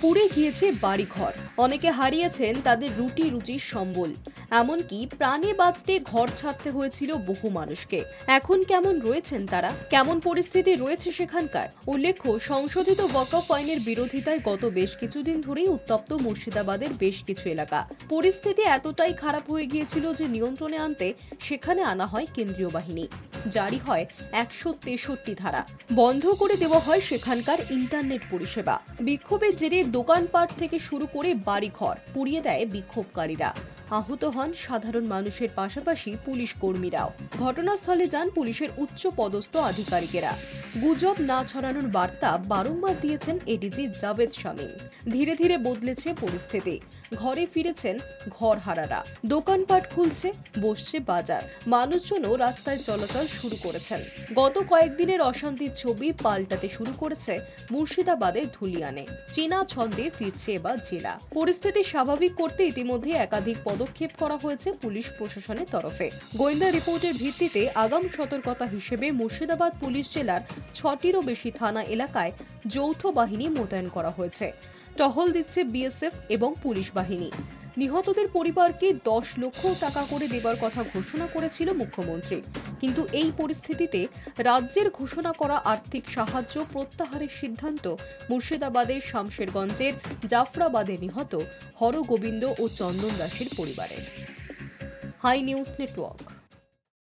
পুড়ে গিয়েছে বাড়িঘর। অনেকে হারিয়েছেন তাদের রুটি রুচির সম্বল। এমনকি প্রাণে বাঁচতে ঘর ছাড়তে হয়েছিল বহু মানুষকে। এখন কেমন রয়েছেন তারা? কেমন পরিস্থিতি রয়েছে সেখানকার? উল্লেখ্য, সংশোধিত ওয়াকফ আইনের বিরোধিতায় গত বেশ কিছুদিন ধরেই উত্তপ্ত মুর্শিদাবাদের বেশ কিছু এলাকা। পরিস্থিতি এতটাই খারাপ হয়ে গিয়েছিল যে নিয়ন্ত্রণে আনতে সেখানে আনা হয় কেন্দ্রীয় বাহিনী। জারি হয় একশো তেষট্টি ধারা। বন্ধ করে দেওয়া হয় সেখানকার ইন্টারনেট পরিষেবা। বিক্ষোভের জেরে দোকানপাট থেকে শুরু করে বাড়িঘর পুড়িয়ে দেয় বিক্ষোভকারীরা। আহত হন সাধারণ মানুষের পাশাপাশি পুলিশ কর্মীরাও। ঘটনাস্থলে যান পুলিশের উচ্চ পদস্থ আধিকারিকেরা। গুজব না ছড়ানোর বার্তা বারংবার দিয়েছেন এডিজি জাভেদ শামীম। ধীরে ধীরে বদলেছে পরিস্থিতি। ঘরে ফিরেছেন ঘরহারারা। দোকানপাট খুলছে, বসছে বাজার। মানুষজনও রাস্তায় চলাচল শুরু করেছেন। গত কয়েকদিনের অশান্তির ছবি পাল্টাতে শুরু করেছে মুর্শিদাবাদের ধুলিয়ানে। চীনা ছন্দে ফিরছে এবার জেলা। পরিস্থিতি স্বাভাবিক করতে ইতিমধ্যে একাধিক পদক্ষেপ করা হয়েছে পুলিশ প্রশাসনের তরফে। গোয়েন্দা রিপোর্টের ভিত্তিতে আগাম সতর্কতা হিসেবে মুর্শিদাবাদ পুলিশ জেলার ছটিরও বেশি থানা এলাকায় যৌথ বাহিনী মোতায়েন করা হয়েছে। টহল দিচ্ছে বিএসএফ এবং পুলিশ বাহিনী। নিহতদের পরিবারকে দশ লক্ষ টাকা করে দেবার কথা ঘোষণা করেছিল মুখ্যমন্ত্রী। কিন্তু এই পরিস্থিতিতে রাজ্যের ঘোষণা করা আর্থিক সাহায্য প্রত্যাহারের সিদ্ধান্ত মুর্শিদাবাদের শামশেরগঞ্জের জাফরাবাদে নিহত হরগোবিন্দ ও চন্দন দাসের পরিবারের। Hi News Network.